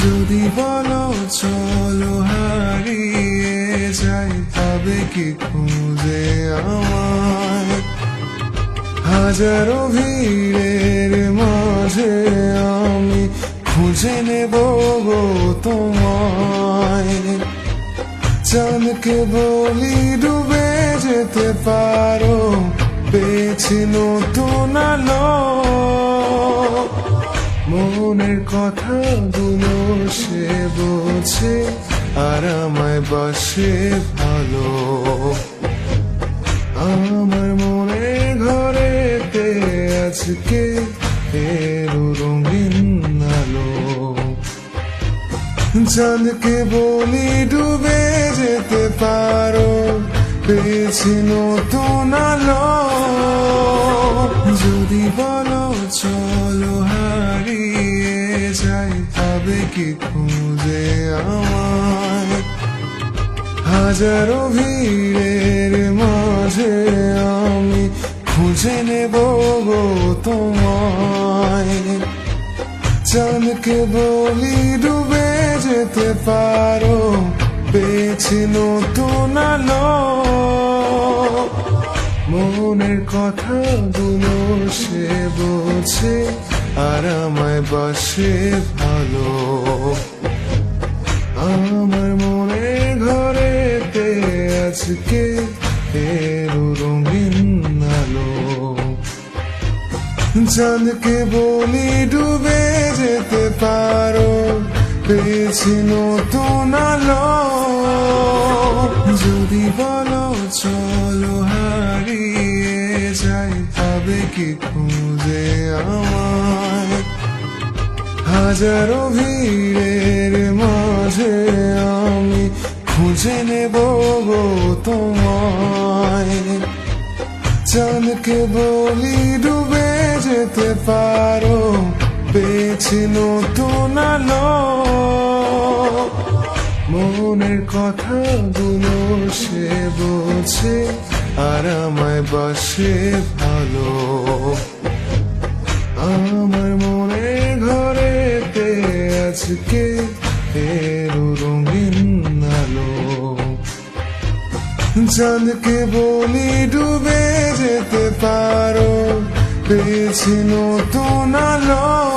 যদি বলো চলো হারিয়ে যাই, তবে কি খুঁজে আমায় হাজারো ভিড়ের মাঝে আমি খুঁজে নেব গো তোমায়। চাঁদকে বলি ডুবে যেতে পারো, পেয়েছি নতুন আলো। মনের কথা গুলো সে বোঝে আর আমায় বাসে ভালো। আমার মনের ঘরেতে আজকে এরো রঙিন আলো। চাঁদকে বলি ডুবে যেতে পারো, পেয়েছি নতুন আলো। যদি বলো কি খুঁজে আমায় হাজারো ভিড়ের মাঝে আমি খুঁজে নেব গো তোমায়। চাঁদকে বলি ডুবে যেতে পারো, পেয়েছি নতুন আলো। মনের কথা গুলো সে বোঝে। আর আমায় বাসে ভালো। আমার মনের ঘরেতে আজকে এরো রঙিন আলো। চাঁদকে বলি ডুবে যেতে পারো, পেয়েছি নতুন আলো। যদি বলো চলো হারিয়ে যাই, তবে কি খুঁজে আমায় হাজারো ভিড়ের মাঝে আমি খুঁজে নেব গো তোমায়। চাঁদকে বলি ডুবে যেতে পারো, পেয়েছি নতুন আলো। মনের কথা গুলো সে বোঝে আর আমায় বাসে ভালো আজকে এর রঙিন আলো। চাঁদকে বলি ডুবে যেতে পারো পেয়েছি নতুন আলো।